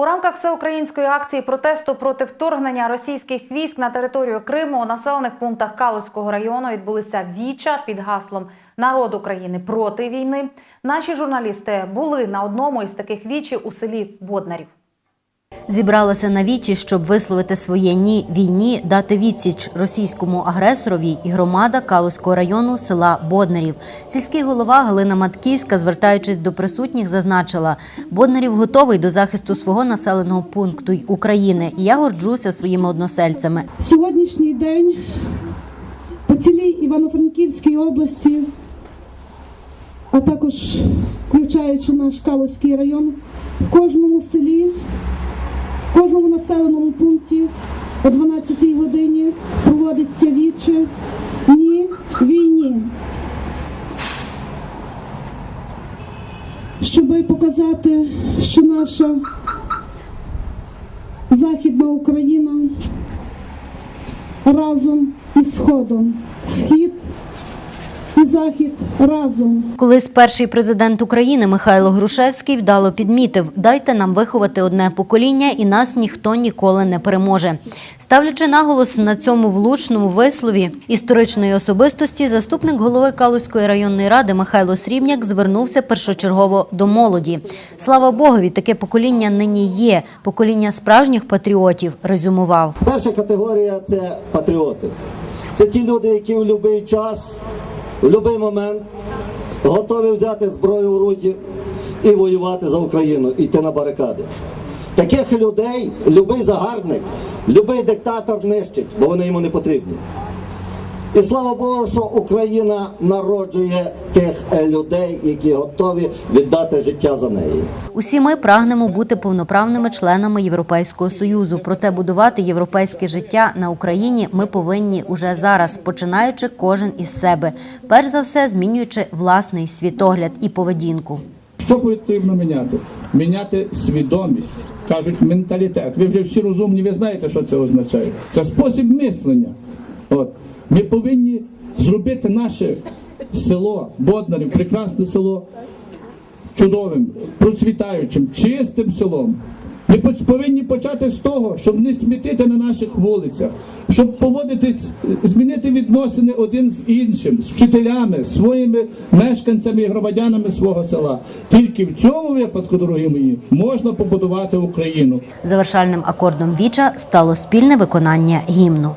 У рамках всеукраїнської акції протесту проти вторгнення російських військ на територію Криму у населених пунктах Калузького району відбулися віча під гаслом Народ України проти війни. Наші журналісти були на одному із таких вічі у селі Боднарів. Зібралася на вічі, щоб висловити своє ні війні, дати відсіч російському агресорові і громада Калузького району села Боднарів. Сільський голова Галина Матківська, звертаючись до присутніх, зазначила: Боднарів готовий до захисту свого населеного пункту України. І я горджуся своїми односельцями. Сьогоднішній день по цілій Івано-Франківській області, а також включаючи наш Калузький район, в кожному селі, в кожному населеному пункті о 12-й годині проводиться віче ні війні. Щоб показати, що наша Західна Україна разом із Сходом. Схід і Захід разом. Колись перший президент України Михайло Грушевський вдало підмітив: дайте нам виховати одне покоління, і нас ніхто ніколи не переможе. Ставлячи наголос на цьому влучному вислові історичної особистості, заступник голови Калузької районної ради Михайло Срібняк звернувся першочергово до молоді. Слава Богові, таке покоління нині є. Покоління справжніх патріотів резюмував. Перша категорія це патріоти. Це ті люди, які в будь-який час, в будь-який момент готові взяти зброю в руки і воювати за Україну, і йти на барикади. Таких людей любий загарбник, любий диктатор нищить, бо вони йому не потрібні. І слава Богу, що Україна народжує тих е, людей, які готові віддати життя за неї. Усі ми прагнемо бути повноправними членами Європейського союзу. Проте будувати європейське життя на Україні ми повинні уже зараз, починаючи кожен із себе, перш за все змінюючи власний світогляд і поведінку. Що потрібно міняти? Міняти свідомість, кажуть, менталітет. Ви вже всі розумні, ви знаєте, що це означає. Це спосіб мислення. От. Ми повинні зробити наше село, Боднарів, прекрасне село, чудовим, процвітаючим, чистим селом. Ми повинні почати з того, щоб не смітити на наших вулицях, щоб поводитись, змінити відносини один з іншим, з вчителями, своїми мешканцями і громадянами свого села. Тільки в цьому випадку, дорогі мої, можна побудувати Україну. Завершальним акордом віча стало спільне виконання гімну.